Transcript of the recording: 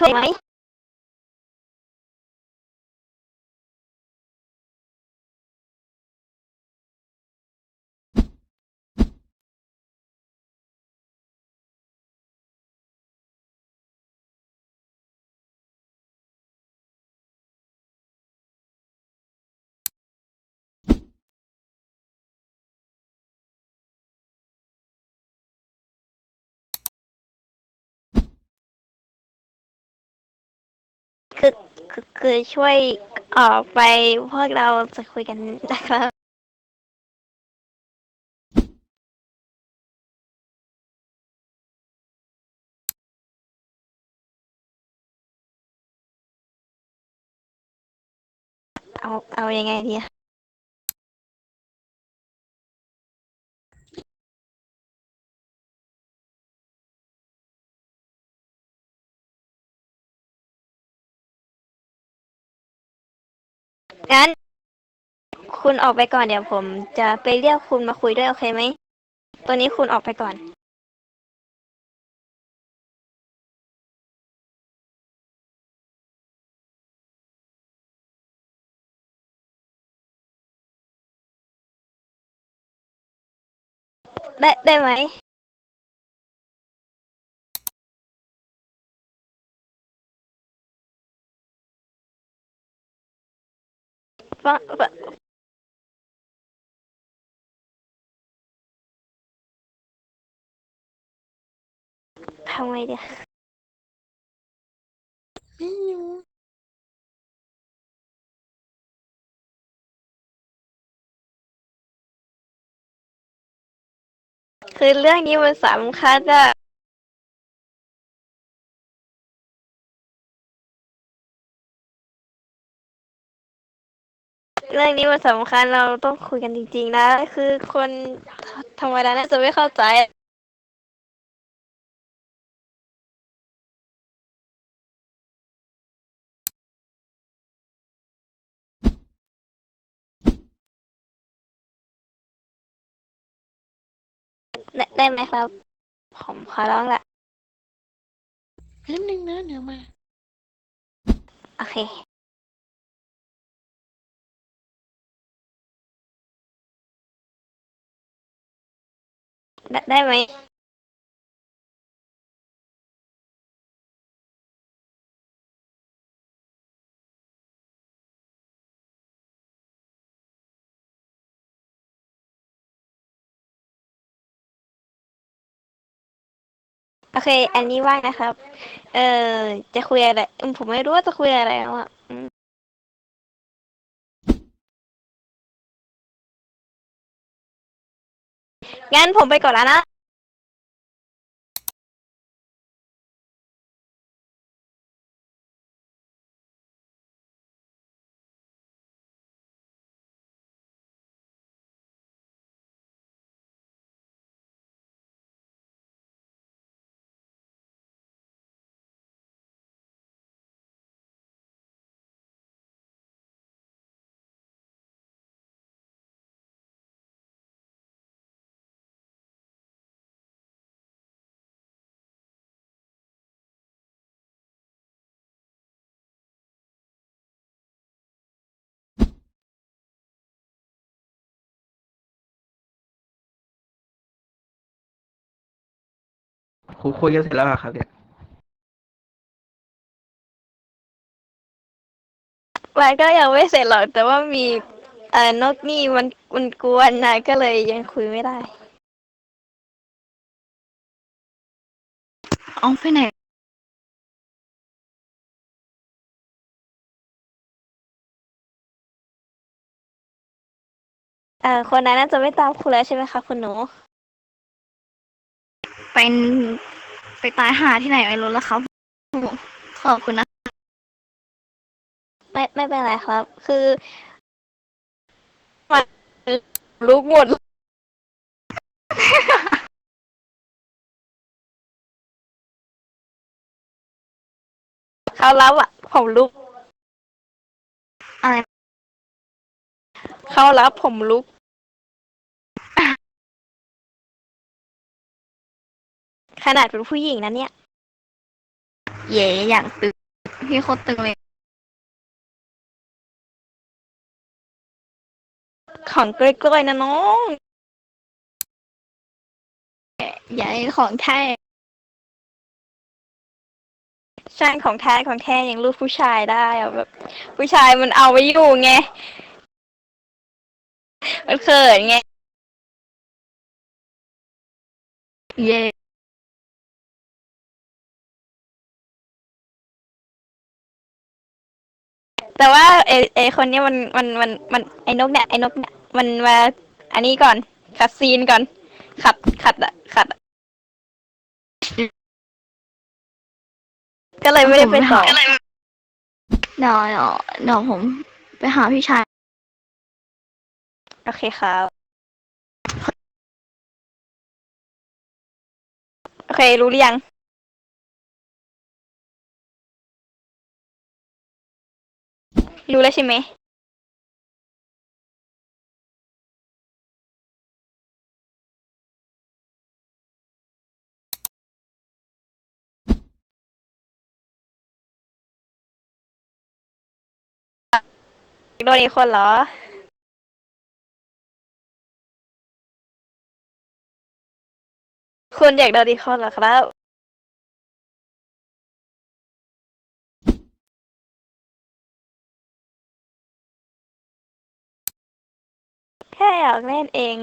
ช่ คือคือช่วยออกไปพวกเราจะคุยกันนะครับเอาเอายังไงดี งั้น คุณออกไปก่อนเดี๋ยวผมจะไปเรียกคุณมาคุยด้วยโอเคไหมตัวนี้คุณออกไปก่อน ได้ได้ไหม ฟังฟังทำไงดีอะไม่รู้คือเรื่องนี้มันสำคัญอะ รื่องนี้มันสำคัญเราต้องคุยกันจริง ๆ นะ คือคนธรรมดาน่าจะไม่เข้าใจได้ได้ไหมครับ ผมขอร้องละแป๊บนึงนะเดี๋ยวมา โอเค ได้ได้ไหมโอเค อันนี้ว่างนะครับ เออจะคุยอะไรอืมผมไม่รู้ว่าจะคุยอะไรแล้วอะอืม งั้นผมไปก่อนแล้วนะ คุยคุยกันเสร็จแล้วเหรอครับเนี่ยมันก็ยังไม่เสร็จหรอกแต่ว่ามีเอ่อนกนี่มันมันกวนนะก็เลยยังคุยไม่ได้ เอาไปไหนเอ่อคนนั้นน่าจะไม่ตามคุณแล้วใช่ไหมคะคุณหนูเป็น ไปตายหาที่ไหนไม่รู้แล้วครับ ขอบคุณนะ ไม่ไม่เป็นไรครับ คือมันลุกหมด เขารับอะผมลุก อะไร เขารับผมลุก ขนาดเป็นผู้หญิงนะเนี่ย เย่อย่างตึงพี่โคตรตึงเลย ของกล้วยๆนะน้องใหญ่ของแท้ช่างของแท้ของแท้ยังรูปผู้ชายได้อะแบบ ผู้ชายมันเอาไว้อยู่ไง มันเขินไง เย่ แต่ว่าไอไอคนเนี้ยมันมันมันมันไอ้นกเนี่ยไอ้นกเนี่ยมันมาอันนี้ก่อนขัดซีนก่อน ขัดขัดอะขัดอะก็เลยไม่ได้ไปต่อเดี๋ยวเดี๋ยวเดี๋ยวผมไปหาพี่ชาย โอเคครับ โอเค รู้หรือยัง รู้แล้วใช่ไหมโดนอีกคนเหรอ คุณอยากโดนอีกคนเหรอครับ แค่อยากเล่นเอง